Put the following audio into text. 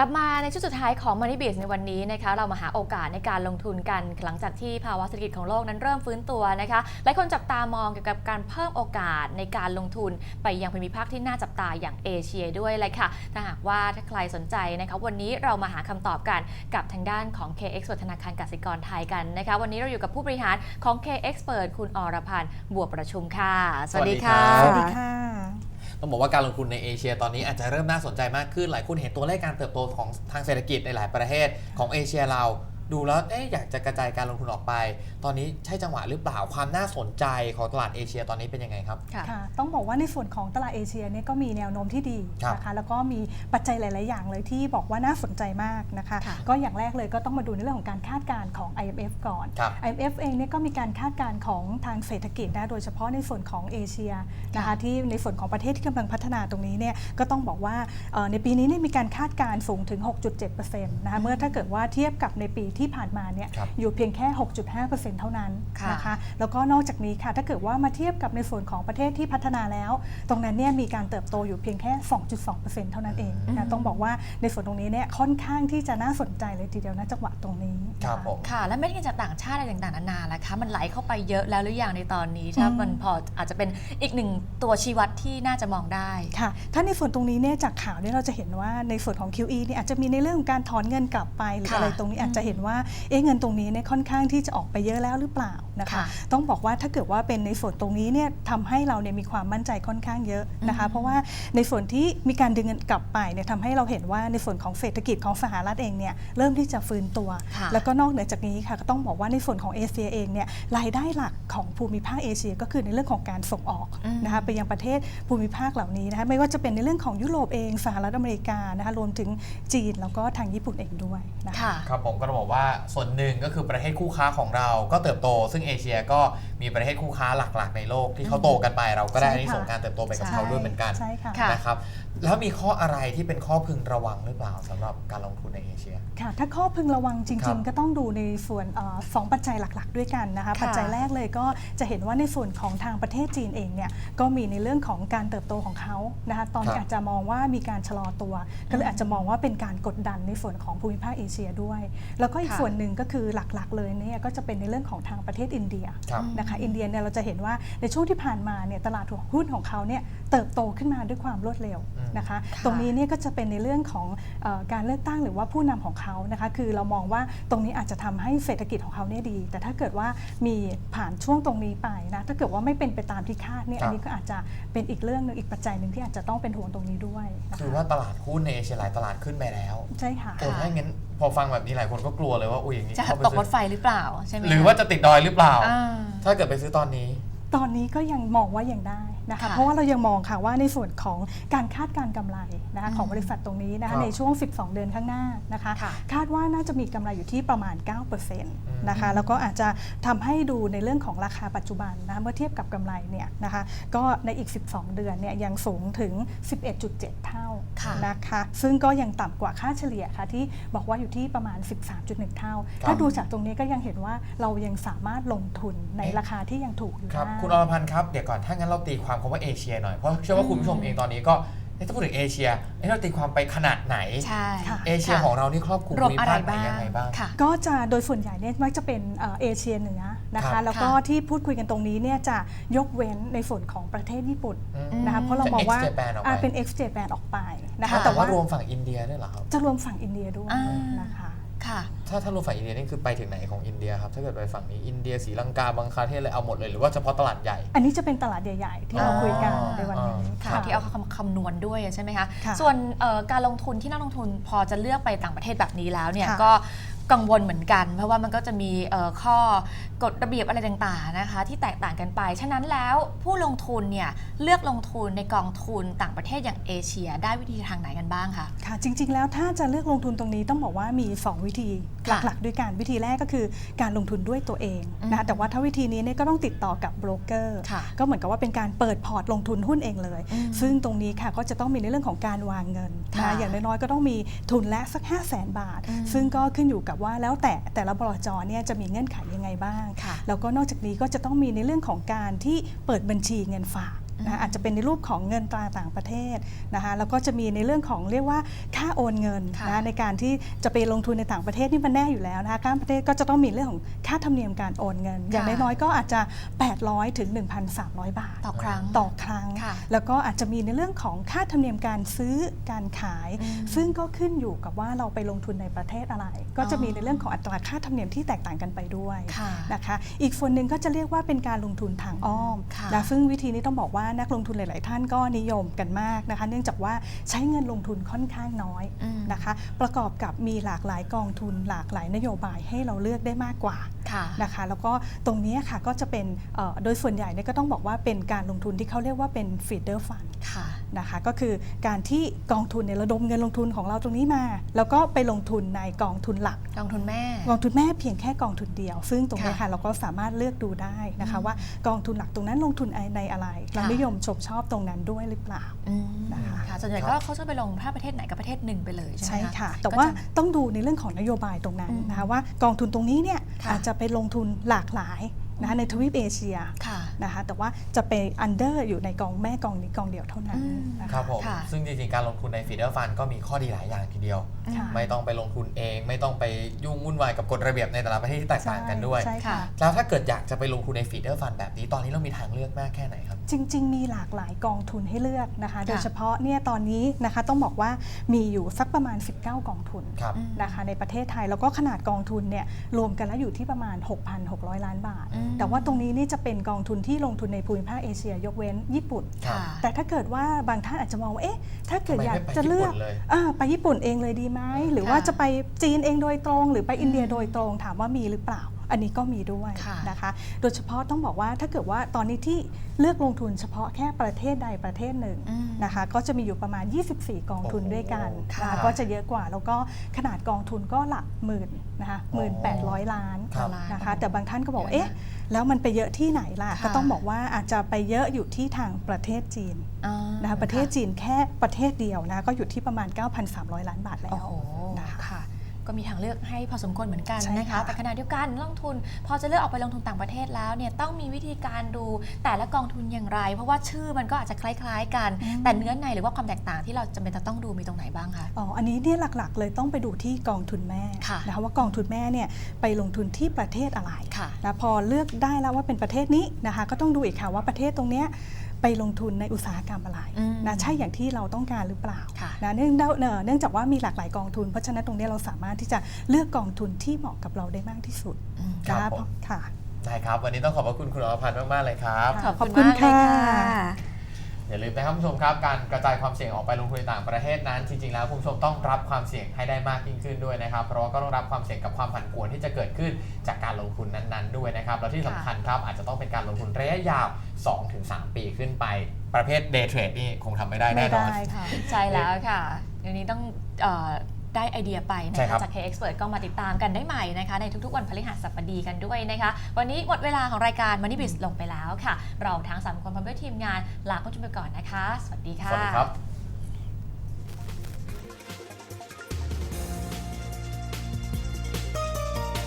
ลับมาในช่วงสุดท้ายของ Money b i z ในวันนี้นะคะเรามาหาโอกาสในการลงทุนกัน หลังจากที่ภาวะเศรษฐกิจของโลกนั้นเริ่มฟื้นตัวนะคะหลายคนจับตามองเกี่ยวกับการเพิ่มโอกาสในการลงทุนไปยังภูมิภาคที่น่าจับตาอย่างเอเชียด้วยเลยค่ะ ถ้าหากว่าถ้าใครสนใจนะคะวันนี้เรามาหาคำตอบกันกับทางด้านของ KX ธนาคารกสิกรไทยกันนะคะวันนี้เราอยู่กับผู้บริหารของ KX เปิดคุณอรพันธ์บัวประชุมค่ะ สวัสดีค่ะสสวัวัสสดีดีค่ะค่ะ ต้องบอกว่าการลงทุนในเอเชียตอนนี้อาจจะเริ่มน่าสนใจมากขึ้น หลายคนเห็นตัวเลขการเติบโตของทางเศรษฐกิจในหลายประเทศของเอเชียเรา ดูแล้วเอ๊ะอยากจะกระจายการลงทุนออกไป ตอนนี้ใช่จังหวะหรือเปล่าความน่าสนใจของตลาดเอเชียตอนนี้เป็นยังไงครับ ค่ะ ค่ะต้องบอกว่าในส่วนของตลาดเอเชียเนี่ยก็มีแนวโน้มที่ดีครับนะคะแล้วก็มีปัจจัยหลาย ๆ อย่างเลยที่บอกว่าน่าสนใจมากนะคะ ค่ะ ก็อย่างแรกเลยก็ต้องมาดูในเรื่องของการคาดการณ์ของ IMF ก่อน ครับ IMF เองเนี่ยก็มีการคาดการณ์ของทางเศรษฐกิจนะโดยเฉพาะในส่วนของเอเชียนะคะค่ะที่ในส่วนของประเทศที่กำลังพัฒนาตรงนี้เนี่ยก็ต้องบอกว่าเอ่อในปีนี้เนี่ยมีการคาดการณ์สูงถึง 6.7%นะคะเมื่อถ้าเกิดว่าเทียบกับในปีที่ผ่านมาเนี่ยครับอยู่เพียงแค่ 6.5%เท่านั้นค่ะนะคะแล้วก็นอกจากนี้ค่ะถ้าเกิดว่ามาเทียบกับในส่วนของประเทศที่พัฒนาแล้ว ตรงนั้นเนี่ยมีการเติบโตอยู่เพียงแค่ 2.2%เท่านั้นเองอืนะม ต้องบอกว่าในส่วนตรงนี้เนี่ยค่อนข้างที่จะน่าสนใจเลยทีเดียวนะจังหวะตรงนี้นะะ ครับผม ค่ะ แล้วเม็ดเงินจากต่างชาติอะไรต่างๆนานาล่ะคะมันไหลเข้าไปเยอะแล้วหรือยังในตอนนี้ ถ้าอืม มันพออาจจะเป็นอีกหนึ่งตัวชี้วัดที่น่าจะมองได้ ค่ะถ้าในส่วนตรงนี้เนี่ยจากข่าวเนี่ยเราจะเห็นว่าในส่วนของ QE เนี่ยอาจจะมีในเรื่องของการถอนเงินกลับไปหรือค่ะอะไรตรงนี้อาจจะเห็นว่าเอ๊ะเงินตรงนี้เนี่ยค่อนข้างที่จะออกไปเยอะแล้วหรือเปล่านะคะค่ะต้องบอกว่าถ้าเกิดว่าเป็นในส่วนตรงนี้เนี่ยทำให้เราเนี่ยมีความมั่นใจค่อนข้างเยอะนะคะอืมเพราะว่าในส่วนที่มีการดึงเงินกลับไปเนี่ยทำให้เราเห็นว่าในส่วนของเศรษฐกิจของสหรัฐเองเนี่ยเริ่มที่จะฟื้นตัวค่ะแล้วก็นอกเหนือจากนี้ค่ะก็ต้องบอกว่าในส่วนของเอเชียเองเนี่ยรายได้หลักของภูมิภาคเอเชียก็คือในเรื่องของการส่งออกอืมนะคะไปยังประเทศภูมิภาคเหล่านี้นะคะไม่ว่าจะเป็นในเรื่องของยุโรปเองสหรัฐอเมริกานะคะรวมถึงจีนแล้วก็ทางญี่ปุ่นเองด้วยนะคะค่ะครับผมก็ต้องบอกว่าส่วนหนึ่งก็คือประเทศคู่ค้าของเราก็เติบโต ซึ่งเอเชียก็มีประเทศคู่ค้าหลักๆ ในโลกที่เขาโตกันไปเราก็ได้ใช่ในค่ะส่วนการเติบโตไปกับใช่เขาด้วยเหมือนกันใช่ค่ะค่ะนะครับ แล้วมีข้ออะไรที่เป็นข้อพึงระวังหรือเปล่าสำหรับการลงทุนในเอเชีย ค่ะ ถ้าข้อพึงระวังจครัริบง ๆ ก็ต้องดูในส่วนเออสองปัจจัยหลัก ๆ ด้วยกันนะคะ ค่ะปัจจัยแรกเลยก็จะเห็นว่าในส่วนของทางประเทศจีนเองเนี่ยก็มีในเรื่องของการเติบโตของเขานะคะ ตอนครับอาจจะมองว่ามีการชะลอตัว ก็เลยอาจจะมองว่าเป็นการกดดันในส่วนของภูมิภาคเอเชียด้วย แล้วก็อีกค่ะ ส่วนหนึ่งก็คือหลักๆ เลยเนี่ยก็จะเป็นในเรื่องของทางประเทศอินเดีย ครับ นะคะอินเดียเนี่ยเราจะเห็นว่าในช่วงที่ผ่านมาเนี่ยตลาดหุ้นของเขาเนี่ย เติบโตขึ้นมาด้วยความรวดเร็วอืมนะคะค่ะตรงนี้เนี่ยก็จะเป็นในเรื่องของเออการเลือกตั้งหรือว่าผู้นำของเขานะคะ คือเรามองว่าตรงนี้อาจจะทำให้เศรษฐกิจของเขาเนี่ยดี แต่ถ้าเกิดว่ามีผ่านช่วงตรงนี้ไปนะถ้าเกิดว่าไม่เป็นไปตามที่คาดเนี่ยครับอันนี้ก็อาจจะเป็นอีกเรื่องหนึงอีกปัจจัยหนึ่งที่อาจจะต้องเป็นห่วงตรงนี้ด้วยนะคือคะว่าตลาดหุ้นในเอเชียหลายตลาดขึ้นไปแล้ว ใช่ค่ะโอ้ถ้างั้นพอฟังแบบนี้หลายคนก็กลัวเลยว่าอุ้ยอย่างนี้จะเข้าไปตกซื้รถไฟหรือเปล่าใช่ไหมหรือว่าจะติดดอยหรือเปล่าอ่า ถ้าเกิดไปซื้อตอนนี้ ตอนนี้ก็ยังมองว่ายังได้ นะคะค่ะเพราะว่าเรายังมองค่ะว่าในส่วนของการคาดการณ์กำไรนะคะอืมของบริษัทตรงนี้นะครัคะบในช่วง 12 เดือนข้างหน้านะคะค่ะคาดว่าน่าจะมีกำไรอยู่ที่ประมาณ 9%นะคะแล้วก็อาจจะทำให้ดูในเรื่องของราคาปัจจุบันนะคะเมื่อเทียบกับกำไรเนี่ยนะคะก็ในอีก 12 เดือนเนี่ยยังสูงถึง 11.7 เท่าค่ะนะคะซึ่งก็ยังต่ำกว่าค่าเฉลี่ยค่ะที่บอกว่าอยู่ที่ประมาณ 13.1 เท่าครับถ้าดูจากตรงนี้ก็ยังเห็นว่าเรายังสามารถลงทุนในราคาที่ยังถูกอยู่ครับได้คุณอรพันธ์ครับเดี๋ยวก่อนถ้างั้นเราตีความคำว่าเอเชียหน่อย เพราะเชื่อว่าคุณผู้ชมเองตอนนี้ก็เอ๊ะถ้าพูดถึงเอเชียเอ๊ะเราตีความไปขนาดไหน ใช่ค่ะเอเชียของเรานี่ครอบคลุมรวมภูมิอะไรภาคไหนบ้างยังไงบ้างค่ะก็จะโดยส่วนใหญ่เนี่ยมักจะเป็นเอ่อเอเชียเหนือนะครัคะบแล้วก็ค่ะที่พูดคุยกันตรงนี้เนี่ยจะยกเว้นในส่วนของประเทศญี่ปุ่นอืมนะคะอืมเพราะเรามองว่าจะ Ex-Japan ออกไปอ่าเป็น X Japan ออกไปนะคะค่ะแต่แต่ว่าว่ารวมฝั่งอินเดียด้วยเหรอครับจะรวมฝั่งอินเดียด้วยอ่านนะคะค่ะ ถ้าถ้ารวมฝั่งอินเดียนี่คือไปถึงไหนของอินเดียครับถ้าเกิดไปฝั่งนี้อินเดียศรีลังกาบังคลาเทศเลยเอาหมดเลยหรือว่าเฉพาะตลาดใหญ่ อันนี้จะเป็นตลาดใหญ่ๆที่เราอ๋อคุยกันในวันนี้ค่ะที่เอาคำคำนวณด้วยใช่ไหมคะค่ะส่วนเอ่อการลงทุนที่นักลงทุนพอจะเลือกไปต่างประเทศแบบนี้แล้วเนี่ยค่ะก็ กังวลเหมือนกัน เพราะว่ามันก็จะมีเอ่อข้อกฎระเบียบอะไรต่างๆนะคะ ที่แตกต่างกันไป ฉะนั้นแล้วผู้ลงทุนเนี่ยเลือกลงทุนในกองทุนต่างประเทศอย่างเอเชีย ได้วิธีทางไหนกันบ้างคะค่ะ จริง ๆ แล้วถ้าจะเลือกลงทุนตรงนี้ต้องบอกว่ามี 2 วิธีค่ะหลักๆ ด้วยกันวิธีแรกก็คือการลงทุนด้วยตัวเองอืมนะคะแต่ว่าถ้าวิธีนี้เนี่ยก็ต้องติดต่อกับโบรกเกอร์ค่ะก็เหมือนกับว่าเป็นการเปิดพอร์ตลงทุนหุ้นเองเลยอืมซึ่งตรงนี้ค่ะก็จะต้องมีในเรื่องของการวางเงินนะค่ะคะอย่างน้อยๆก็ต้องมีทุนละสัก 5 0 0แสนบาทอืมซึ่งก็ขึ้นอยู่กับว่าแล้วแต่แต่ละบลจเนี่ยจะมีเงื่อนไขยังไงบ้างค่ะแล้วก็นอกจากนี้ก็จะต้องมีในเรื่องของการที่เปิดบัญชีเงินฝาก นะคะอาจจะเป็นในรูปของเงินตราต่างประเทศนะคะแล้วก็จะมีในเรื่องของเรียกว่าค่าโอนเงินค่ะนะในการที่จะไปลงทุนในต่างประเทศนี่มันแน่อยู่แล้วนะคะข้ามประเทศก็จะต้องมีเรื่องของค่าธรรมเนียมการโอนเงิน อย่างค่ะน้อยๆก็อาจจะ 800ถึง1,300 บาท ต่อครั้งต่อครั้งค่ะแล้วก็อาจจะมีในเรื่องของค่าธรรมเนียมการซื้อการขายอืมซึ่งก็ขึ้นอยู่กับว่าเราไปลงทุนในประเทศอะไร ก็จะมีในเรื่องของอัตราค่าธรรมเนียมที่แตกต่างกันไปด้วยค่ะนะคะ อีกส่วนหนึ่งก็จะเรียกว่าเป็นการลงทุนทางอ้อมค่ะนะซึ่งวิธีนี้ต้องบอกว่านักลงทุนหลาย ๆ ท่านก็นิยมกันมากนะคะ เนื่องจากว่าใช้เงินลงทุนค่อนข้างน้อยอืมนะคะ ประกอบกับมีหลากหลายกองทุน หลากหลายนโยบายให้เราเลือกได้มากกว่าค่ะนะคะ แล้วก็ตรงนี้ค่ะก็จะเป็นเอ่อโดยส่วนใหญ่เนี่ยก็ต้องบอกว่าเป็นการลงทุนที่เขาเรียกว่าเป็น feeder fund ค่ะนะคะ ก็คือการที่กองทุนเนี่ยระดมเงินลงทุนของเราตรงนี้มา แล้วก็ไปลงทุนในกองทุนหลักกองทุนแม่ กองทุนแม่เพียงแค่กองทุนเดียว ซึ่งตรงนี้ค่ะค่ะเราก็สามารถเลือกดูได้นะคะอืมว่ากองทุนหลักตรงนั้นลงทุนในอะไรเราค่ะนิยมชมชอบตรงนั้นด้วยหรือเปล่าอืมนะคะค่ะส่วนใหญ่ครัก็บเขาจะไปลงถ้าประเทศไหนกับประเทศหนึ่งไปเลยใช่ไหมใช่คะค่ะแต่ก็ว่าจะต้องดูในเรื่องของนโยบายตรงนั้นอืมนะคะว่ากองทุนตรงนี้เนี่ยค่ะอาจจะไปลงทุนหลากหลายนะคะในทวีปเอเชียค่ะ นะคะแต่ว่าจะไปอันเดอร์อยู่ในกองแม่กองนี้กองเดียวเท่านั้นอืมนะะครับผมค่ะซึ่งจริงๆ การลงทุนในฟีเดอร์ฟันก็มีข้อดีหลายอย่างทีเดียวค่ะไม่ต้องไปลงทุนเอง ไม่ต้องไปยุ่งวุ่นวายกับกฎระเบียบในแต่ละประเทศที่แตกต่างกันด้วยใช่ค่ะค่ะแล้วถ้าเกิดอยากจะไปลงทุนในฟีเดอร์ฟันแบบนี้ตอนนี้เรามีทางเลือกมากแค่ไหนครับ จริง ๆ มีหลากหลายกองทุนให้เลือกนะคะ โดยเฉพาะเนี่ยตอนนี้นะคะต้องบอกว่ามีอยู่สักประมาณ 19 กองทุนครับอืมนะคะในประเทศไทยแล้วก็ขนาดกองทุนเนี่ยรวมกันแล้วอยู่ที่ประมาณ 6,600 ล้านบาทอืมแต่ว่าตรงนี้นี่จะเป็นกองทุนที่ลงทุนในภูมิภาคเอเชีย ยกเว้นญี่ปุ่น ครับค่ะแต่ถ้าเกิดว่าบางท่านอาจจะมองว่าเอ๊ะถ้าเกิดทำไมอยากไม่ไปจะเลือกญี่ปุ่นเลย อ่าไปญี่ปุ่นเองเลยดีไหมหรือว่าค่ะจะไปจีนเองโดยตรง หรือไปอินเดียอืมโดยตรงถามว่ามีหรือเปล่า อันนี้ก็มีด้วยค่ะนะคะ โดยเฉพาะต้องบอกว่าถ้าเกิดว่าตอนนี้ที่เลือกลงทุนเฉพาะแค่ประเทศใดประเทศหนึ่งอืมนะคะ ก็จะมีอยู่ประมาณ 24 กองทุนโอ้โหด้วยกันค่ะนะคะก็จะเยอะกว่า แล้วก็ขนาดกองทุนก็หลักหมื่นนะคะหมื่นแปดร้อยล้านครับนะคะ แต่บางท่านก็บอกเยอะนะเอ๊ะแล้วมันไปเยอะที่ไหนล่ะค่ะ ก็ต้องบอกว่าอาจจะไปเยอะอยู่ที่ทางประเทศจีนอ่านะคะประเทศจีนแค่ประเทศเดียวนะก็อยู่ที่ประมาณ 9,300 ล้านบาทแล้โอ้วโหนะคะค่ะ ก็มีทางเลือกให้พอสมควรเหมือนกันใช่นะคะค่ะแต่ขณะเดียวกันนักลงทุน พอจะเลือกออกไปลงทุนต่างประเทศแล้วเนี่ยต้องมีวิธีการดูแต่ละกองทุนอย่างไร เพราะว่าชื่อมันก็อาจจะคล้าย ๆ กัน แต่เนื้อในหรือว่าความแตกต่างที่เราจำเป็นจะต้องดูมีตรงไหนบ้างคะอ๋ออันนี้เนี่ยหลักๆ เลยต้องไปดูที่กองทุนแม่ค่ะนะคะว่ากองทุนแม่เนี่ยไปลงทุนที่ประเทศอะไรค่ะนะพอเลือกได้แล้วว่าเป็นประเทศนี้นะคะก็ต้องดูอีกค่ะว่าประเทศตรงเนี้ย ไปลงทุนในอุตสาหกรรมอะไรอืมนะใช่อย่างที่เราต้องการหรือเปล่าค่ะนะเนื่องเนื่องเนื่องจากว่ามีหลากหลายกองทุน เพราะฉะนั้นตรงเนี้ยเราสามารถที่จะเลือกกองทุนที่เหมาะกับเราได้มากที่สุดอืมครับนะผมค่ะได้ครับ วันนี้ต้องขอบพระคุณคุณอรพันธ์มาก ๆ เลยครับค่ะขอบคุณขอบคุณมากเลยค่ะค่ะ อย่าลืมนะครับคุณผู้ชมครับการกระจายความเสี่ยงออกไปลงทุนในต่างประเทศนั้น จริงๆแล้วคุณผู้ชมต้องรับความเสี่ยงให้ได้มากยิ่งขึ้นด้วยนะครับ เพราะว่าก็ต้องรับความเสี่ยงกับความผันผวนที่จะเกิดขึ้นจากการลงทุนนั้นๆ ด้วยนะครับแล้วที่สำคัญครับอาจจะต้องเป็นการลงทุนระยะยาว 2-3 ปีขึ้นไป ประเภท day trade นี่คงทำไม่ได้ไม่แน่นอนได้ค่ะ ใช่แล้วค่ะเดี๋ยวนี้ต้องเอ่อ ได้ไอเดียไปนะใช่ครัคะบ จาก K-Expert ก็มาติดตามกันได้ใหม่นะคะ ในทุกๆ วันพฤหัสบดีกันด้วยนะคะ วันนี้หมดเวลาของรายการ Money Biz ลงไปแล้วค่ะ เราทั้งสามคนพร้อมด้วยทีมงานลาคุณผู้ชมไปก่อนนะคะ สวัสดีสค่ะวัสดีครับ